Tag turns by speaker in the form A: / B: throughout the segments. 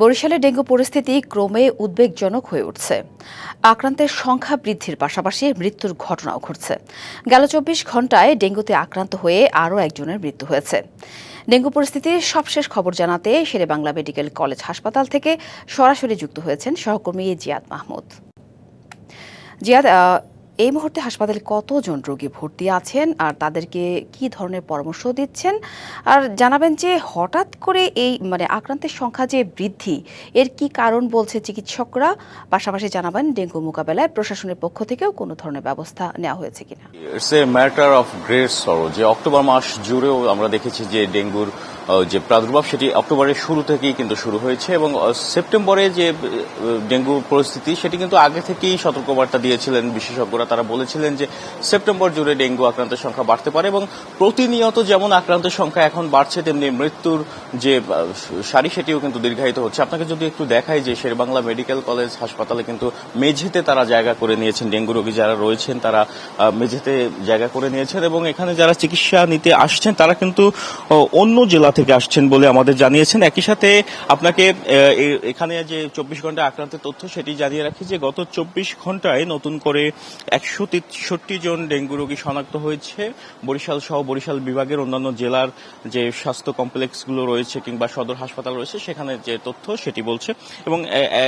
A: বরিশালে ডেঙ্গু পরিস্থিতি ক্রমে উদ্বেগজনক হয়ে উঠছে। আক্রান্তের সংখ্যা বৃদ্ধির পাশাপাশি মৃত্যুর ঘটনাও ঘটছে। গেল চব্বিশ ঘন্টায় ডেঙ্গুতে আক্রান্ত হয়ে আরও একজনের মৃত্যু হয়েছে। ডেঙ্গু পরিস্থিতির সবশেষ খবর জানাতে শেরে বাংলা মেডিকেল কলেজ হাসপাতাল থেকে সরাসরি যুক্ত হয়েছেন সহকর্মী জিয়াদ মাহমুদ। জিয়াদ এই মুহূর্তে হাসপাতালে কতজন রোগী ভর্তি আছেন আর তাদেরকে কি ধরনের পরামর্শ দিচ্ছেন? আর জানাবেন যে হঠাৎ করে এই মানে আক্রান্তের সংখ্যা যে বৃদ্ধি, এর কি কারণ বলছে চিকিৎসকরা? পাশাপাশি জানাবেন ডেঙ্গু মোকাবেলায় প্রশাসনের পক্ষ থেকেও কোনো ধরনের ব্যবস্থা নেওয়া হয়েছে কিনা?
B: It's a matter of great sorrow যে অক্টোবর মাস জুড়েও আমরা দেখেছি যে ডেঙ্গুর যে প্রাদুর্ভাব সেটি অক্টোবরের শুরু থেকেই কিন্তু শুরু হয়েছে এবং সেপ্টেম্বরে যে ডেঙ্গু পরিস্থিতি সেটি কিন্তু আগে থেকেই সতর্কবার্তা দিয়েছিলেন বিশেষজ্ঞরা। তারা বলেছিলেন যে সেপ্টেম্বর জুড়ে ডেঙ্গু আক্রান্তের সংখ্যা বাড়তে পারে এবং প্রতিনিয়ত যেমন আক্রান্তের সংখ্যা এখন বাড়ছে, তেমনি মৃত্যুর যে সারি সেটিও কিন্তু দীর্ঘায়িত হচ্ছে। আপনাকে যদি একটু দেখাই যে শেরবাংলা মেডিকেল কলেজ হাসপাতালে কিন্তু মেঝেতে তারা জায়গা করে নিয়েছেন। ডেঙ্গু রোগী যারা রয়েছেন, তারা মেঝেতে জায়গা করে নিয়েছেন এবং এখানে যারা চিকিৎসা নিতে আসছেন, তারা কিন্তু অন্য জেলা থেকে আসছেন বলে আমাদের জানিয়েছেন। একই সাথে আপনাকে এখানে যে চব্বিশ ঘণ্টা আক্রান্তের তথ্য সেটি জানিয়ে রাখি যে গত চব্বিশ ঘন্টায় নতুন করে একশো তেষট্টি জন ডেঙ্গু রোগী শনাক্ত হয়েছে। বরিশাল সহ বরিশাল বিভাগের অন্যান্য জেলার যে স্বাস্থ্য কমপ্লেক্সগুলো রয়েছে কিংবা সদর হাসপাতাল রয়েছে, সেখানে যে তথ্য সেটি বলছে। এবং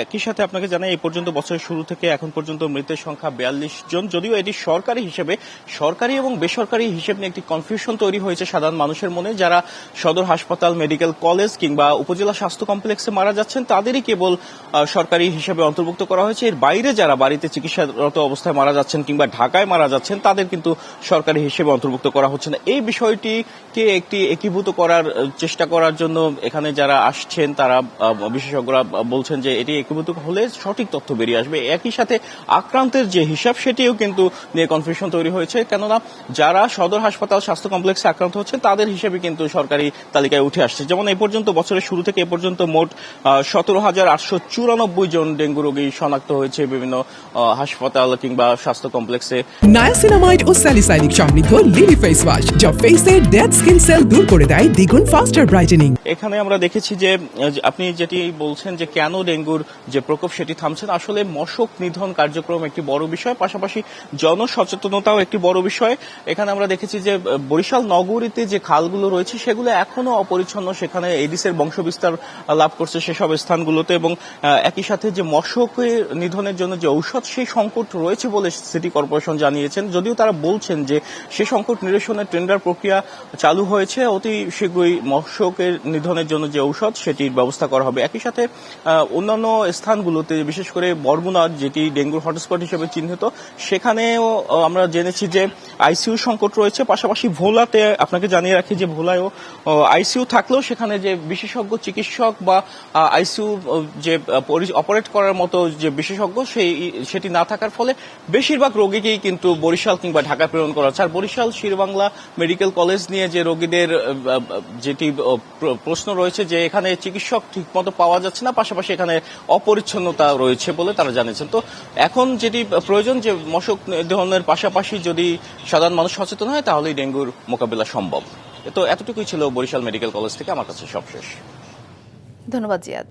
B: একই সাথে আপনাকে জানাই এই পর্যন্ত বছরের শুরু থেকে এখন পর্যন্ত মৃতের সংখ্যা বিয়াল্লিশ জন। যদিও এটি সরকারি হিসেবে, সরকারি এবং বেসরকারি হিসেব নিয়ে একটি কনফিউশন তৈরি হয়েছে সাধারণ মানুষের মনে। যারা সদর হাসপাতাল মেডিকেল কলেজ কিংবা উপজেলা স্বাস্থ্য কমপ্লেক্সে মারা যাচ্ছেন, তাদেরই কেবল সরকারি হিসেবে অন্তর্ভুক্ত করা হয়েছে। এর বাইরে যারা বাড়িতে চিকিৎসারত অবস্থায় মারা যাচ্ছেন কিংবা ঢাকায় মারা যাচ্ছেন, তাদের কিন্তু সরকারি হিসেবে অন্তর্ভুক্ত করা হচ্ছে না। এই বিষয়টিকে একটি একীভূত করার চেষ্টা করার জন্য এখানে যারা আসছেন, তারা বিশেষজ্ঞরা বলছেন যে এটি একীভূত হলে সঠিক তথ্য বেরিয়ে আসবে। একই সাথে আক্রান্তের যে হিসাব, সেটিও কিন্তু নিয়ে কনফিউশন তৈরি হয়েছে। কেননা যারা সদর হাসপাতাল স্বাস্থ্য কমপ্লেক্সে আক্রান্ত হচ্ছে, তাদের হিসেবে কিন্তু সরকারি তালিকায় উঠে আসছে। যেমন এই পর্যন্ত বছরের শুরু থেকে এ পর্যন্ত মোট সতেরো হাজার আটশো চুরানব্বই জন ডেঙ্গু রোগী শনাক্ত হয়েছে বিভিন্ন হাসপাতাল কিংবা স্বাস্থ্য কমপ্লেক্সে
C: নায়াসিনামাইড ও স্যালিসাইনিক সমৃদ্ধ লিলি ফেস ওয়াশ যা ফেসের ডেড স্কিন সেল দূর করে দেয় দ্বিগুণ ফাস্টার ব্রাইটেনিং
B: এখানে আমরা দেখেছি যে আপনি যেটি বলছেন যে কেন ডেঙ্গুর যে প্রকোপ সেটি থামছে না আসলে মশক নিধন কার্যক্রম একটি বড় বিষয় পাশাপাশি জনসচেতনতাও একটি বড় বিষয়। এখানে আমরা দেখেছি যে বরিশাল নগরীতে যে খালগুলো রয়েছে সেগুলো এখনও অপরিচ্ছন্ন সেখানে এডিসের বংশবিস্তার লাভ করছে সেসব স্থানগুলোতে এবং একই সাথে যে মশক নিধনের জন্য যে ঔষধ সেই সংকট রয়েছে বলে সিটি কর্পোরেশন জানিয়েছেন, যদিও তারা বলছেন যে সে সংকট নিরসনের টেন্ডার প্রক্রিয়া চালু হয়েছে, অতি শীঘ্রই মশকের নিধনের জন্য যে ঔষধ সেটির ব্যবস্থা করা হবে। একই সাথে অন্যান্য স্থানগুলোতে, বিশেষ করে বরগুনা যেটি ডেঙ্গুর হটস্পট হিসেবে চিহ্নিত, সেখানেও আমরা জেনেছি যে আইসিইউ সংকট রয়েছে। পাশাপাশি ভোলাতে আপনাকে জানিয়ে রাখি যে ভোলায়ও আইসিইউ থাকলেও সেখানে যে বিশেষজ্ঞ চিকিৎসক বা আইসিইউ যে অপারেট করার মতো যে বিশেষজ্ঞ, সেই, সেটি না থাকার ফলে বেশিরভাগ রোগীকেই কিন্তু বরিশাল কিংবা ঢাকা প্রেরণ করা হচ্ছে। আর বরিশাল শিরবাংলা মেডিকেল কলেজ নিয়ে যে রোগীদের যেটি প্রশ্ন রয়েছে যে এখানে চিকিৎসক ঠিকমতো পাওয়া যাচ্ছে না, পাশাপাশি এখানে অপরিচ্ছন্নতা রয়েছে বলে তারা জানিয়েছেন। তো এখন যেটি প্রয়োজন যে মশক নিধনের পাশাপাশি যদি সাধারণ মানুষ সচেতন হয়, তাহলেই ডেঙ্গুর মোকাবিলা সম্ভব। তো এতটুকুই ছিল বরিশাল মেডিকেল কলেজ থেকে, আমার কাছে সবশেষ।
A: ধন্যবাদ জিয়াদ।